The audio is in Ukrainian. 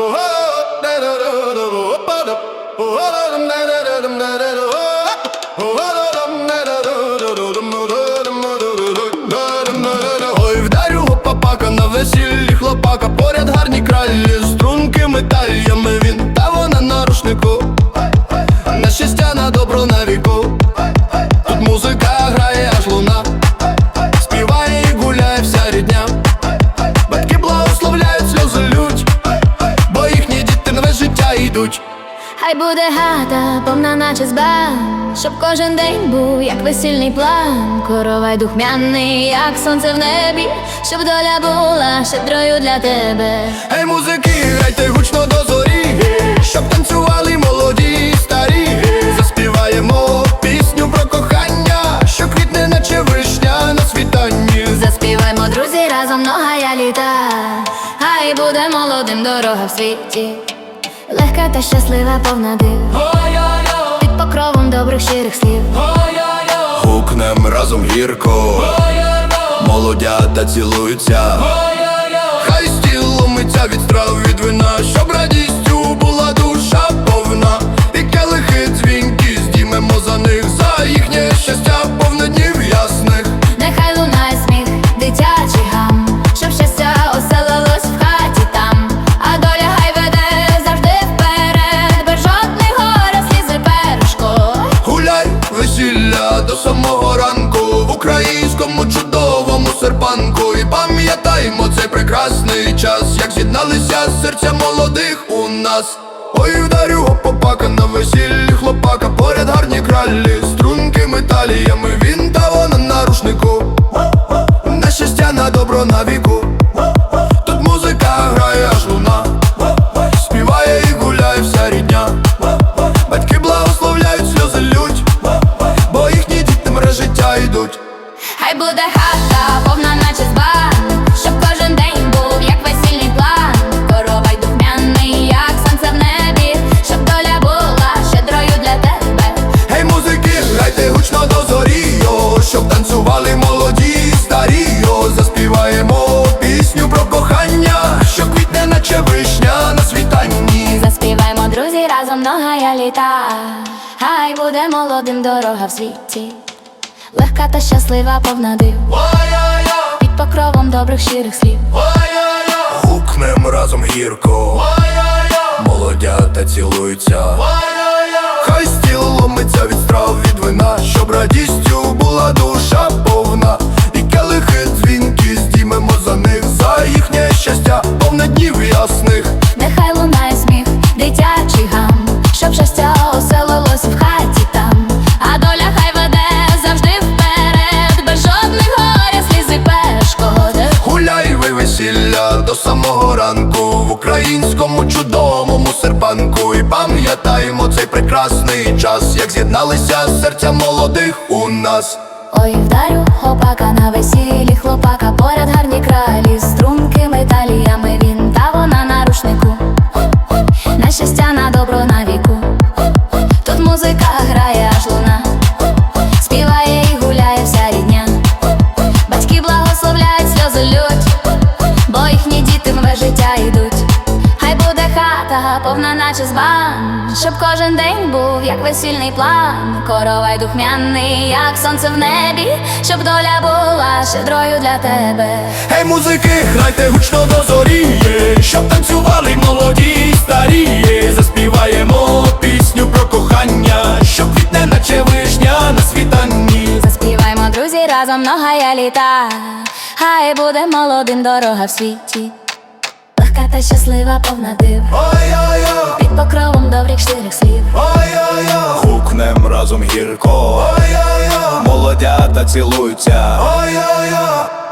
Ой, Хай буде хата, повна наче зба, щоб кожен день був як весільний план, коровай духмяний, як сонце в небі, щоб доля була щедрою для тебе. Ей, музики, грайте гучно до зорі, щоб танцювали молоді і старі. Заспіваємо пісню про кохання, що квітне, наче вишня на світанні. Заспіваймо, друзі, разом многая літа, хай буде молодим дорога в світі, легка та щаслива повна див, під покровом добрих щирих слів. Гукнем разом гірко, молодята цілуються. Хай стіл умиться від страв від вина, щоб радістю серця молодих у нас. Ой, вдарю попака на весіллі хлопака, поряд гарні кралі, струнки металіями, він та вона на рушнику. На щастя, на добро на віку. Разом многая літа, хай буде молодим дорога в світі, легка та щаслива повна див, під покровом добрих щирих слів. гукнем разом гірко, молодята цілуються, хай стіл ломиться від страв від вина, щоб радістю весілля до самого ранку в українському чудовому серпанку. І пам'ятаємо цей прекрасний час, як з'єдналися серця молодих у нас. Ой, вдарю хлопака на весіллі, хлопака, поряд гарні кралі, струнки металіями, хата, повна наче збан, щоб кожен день був як весільний план, коровай духмяний, як сонце в небі, щоб доля була щедрою для тебе. Гей, музики, грайте гучно до зорі, щоб танцювали молоді і старі. Заспіваємо пісню про кохання, що квітне, наче вишня на світанні. Заспіваймо, друзі, разом многая літа, хай буде молодим дорога в світі, легка та щаслива повна див, Ой-ой-ой, під покровом добрих щирих слів. ой-ой-ой, Гукнем разом гірко, ой-ой-ой, молодята цілуються, ой-ой-ой.